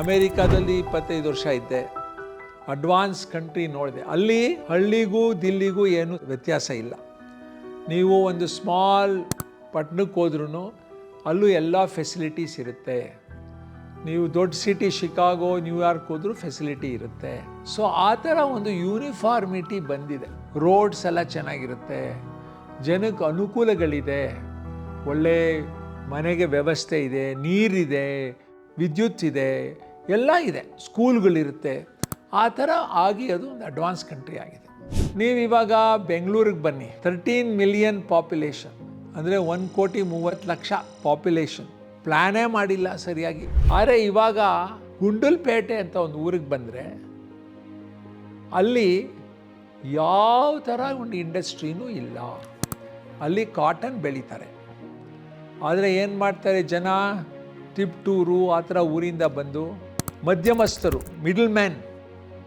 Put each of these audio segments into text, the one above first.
ಅಮೇರಿಕಾದಲ್ಲಿ ಇಪ್ಪತ್ತೈದು ವರ್ಷ ಇದ್ದೆ. ಅಡ್ವಾನ್ಸ್ ಕಂಟ್ರಿ ನೋಡಿದೆ. ಅಲ್ಲಿ ಹಳ್ಳಿಗೂ ದಿಲ್ಲಿಗೂ ಏನು ವ್ಯತ್ಯಾಸ ಇಲ್ಲ. ನೀವು ಒಂದು ಸ್ಮಾಲ್ ಪಟ್ಟಣಕ್ಕೆ ಹೋದ್ರೂ ಅಲ್ಲೂ ಎಲ್ಲ ಫೆಸಿಲಿಟೀಸ್ ಇರುತ್ತೆ. ನೀವು ದೊಡ್ಡ ಸಿಟಿ ಶಿಕಾಗೋ ನ್ಯೂಯಾರ್ಕ್ ಹೋದರೂ ಫೆಸಿಲಿಟಿ ಇರುತ್ತೆ. ಸೊ ಆ ಥರ ಒಂದು ಯೂನಿಫಾರ್ಮಿಟಿ ಬಂದಿದೆ. ರೋಡ್ಸ್ ಎಲ್ಲ ಚೆನ್ನಾಗಿರುತ್ತೆ. ಜನಕ್ಕೆ ಅನುಕೂಲಗಳಿದೆ. ಒಳ್ಳೆ ಮನೆಗೆ ವ್ಯವಸ್ಥೆ ಇದೆ, ನೀರಿದೆ, ವಿದ್ಯುತ್ ಇದೆ. ಎಲ್ಲ ಇದೆ. ಸ್ಕೂಲ್ಗಳಿರುತ್ತೆ. ಆ ಥರ ಆಗಿ ಅದು ಒಂದು ಅಡ್ವಾನ್ಸ್ ಕಂಟ್ರಿ ಆಗಿದೆ. ನೀವು ಇವಾಗ ಬೆಂಗಳೂರಿಗೆ ಬನ್ನಿ. ತರ್ಟೀನ್ ಮಿಲಿಯನ್ ಪಾಪ್ಯುಲೇಷನ್ ಅಂದರೆ ಒಂದು ಕೋಟಿ ಮೂವತ್ತು ಲಕ್ಷ ಪಾಪ್ಯುಲೇಷನ್ ಪ್ಲ್ಯಾನೇ ಮಾಡಿಲ್ಲ ಸರಿಯಾಗಿ. ಆದರೆ ಇವಾಗ ಗುಂಡಲ್ಪೇಟೆ ಅಂತ ಒಂದು ಊರಿಗೆ ಬಂದರೆ ಅಲ್ಲಿ ಯಾವ ಥರ ಒಂದು ಇಂಡಸ್ಟ್ರಿನೂ ಇಲ್ಲ. ಅಲ್ಲಿ ಕಾಟನ್ ಬೆಳೀತಾರೆ. ಆದರೆ ಏನು ಮಾಡ್ತಾರೆ ಜನ? ತಿಪ್ಟೂರು ಆ ಥರ ಊರಿಂದ ಬಂದು ಮಧ್ಯಮಸ್ಥರು ಮಿಡಲ್ ಮ್ಯಾನ್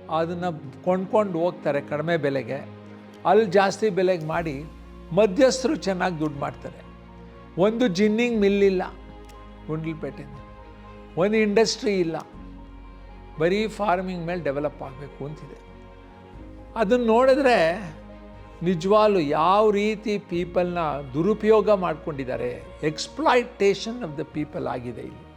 ಅದನ್ನು ಕೊಂಡ್ಕೊಂಡು ಹೋಗ್ತಾರೆ ಕಡಿಮೆ ಬೆಲೆಗೆ. ಅಲ್ಲಿ ಜಾಸ್ತಿ ಬೆಲೆಗೆ ಮಾಡಿ ಮಧ್ಯಸ್ಥರು ಚೆನ್ನಾಗಿ ದುಡ್ಡು ಮಾಡ್ತಾರೆ. ಒಂದು ಜಿನ್ನಿಂಗ್ ಮಿಲ್ ಇಲ್ಲ ಗುಂಡ್ಲಪೇಟೆಯಿಂದ. ಒಂದು ಇಂಡಸ್ಟ್ರಿ ಇಲ್ಲ. ಬರೀ ಫಾರ್ಮಿಂಗ್ ಮೇಲೆ ಡೆವಲಪ್ ಆಗಬೇಕು ಅಂತಿದೆ. ಅದನ್ನು ನೋಡಿದ್ರೆ ನಿಜವಾಗ್ಲೂ ಯಾವ ರೀತಿ ಪೀಪಲ್ನ ದುರುಪಯೋಗ ಮಾಡ್ಕೊಂಡಿದ್ದಾರೆ ಎಕ್ಸ್ಪ್ಲಾಯ್ಟೇಷನ್ ಆಫ್ ದ ಪೀಪಲ್ ಆಗಿದೆ ಇಲ್ಲಿ.